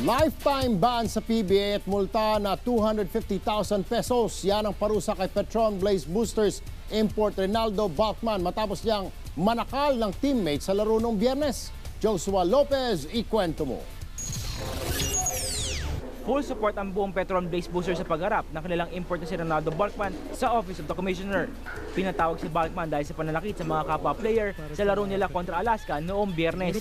Lifetime ban sa PBA at multa na 250,000 pesos. Yan ang parusa kay Petron Blaze Boosters import Rinaldo Balkman matapos niyang manakal ng teammate sa laro noong biyernes. Joshua Lopez, ikwento mo. Full support ang buong Petron Blaze Booster sa pagharap ng kanilang import na si Ronaldo Balkman sa Office of the Commissioner. Pinatawag si Balkman dahil sa pananakit sa mga kapwa player sa laro nila kontra Alaska noong biyernes.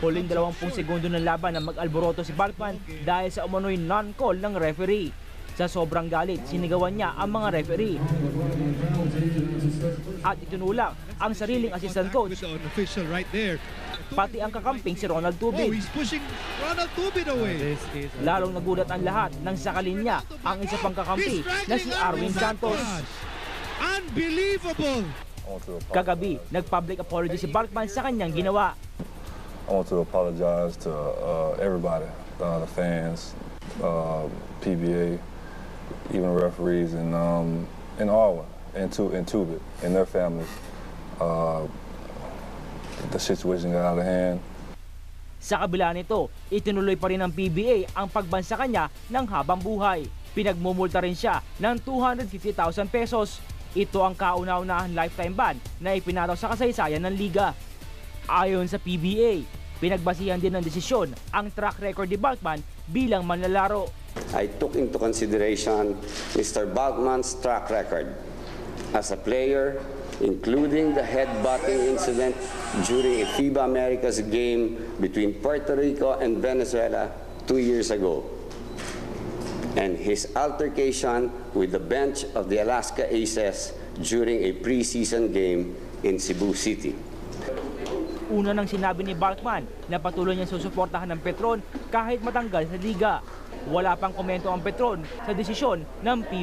Huling 20 segundo ng laban na mag-alboroto si Balkman dahil sa umano'y non-call ng referee. Sa sobrang galit, sinigawan niya ang mga referee. At itinulak ang sariling assistant coach, pati ang kakamping si Ronald Oh, Tubin away. Lalong nagulat ang lahat nang sakalin niya ang isa pang kakampi na si Arwin Santos. Unbelievable. Kagabi, nag-public apology si Balkman sa kanyang ginawa. I want to apologize to uh, everybody, uh, the fans, uh, PBA, even referees, and um, and all, and to and Tubit and their families. Uh, the situation got out of hand. Sa kabila nito, itinuloy pa rin ng PBA ang pagban sa kanya ng habang buhay. Pinagmumulta rin siya ng 250,000 pesos. Ito ang kauna-unahang lifetime ban na ipinataw sa kasaysayan ng liga. Ayon sa PBA, pinagbasihan din ng desisyon ang track record ni Balkman bilang manlalaro. I took into consideration Mr. Balkman's track record as a player, including the headbutting incident during a FIBA Americas game between Puerto Rico and Venezuela two years ago, and his altercation with the bench of the Alaska Aces during a preseason game in Cebu City. Una nang sinabi ni Balkman na patuloy niyang susuportahan ng Petron kahit matanggal sa liga. Wala pang komento ang Petron sa desisyon ng PBA.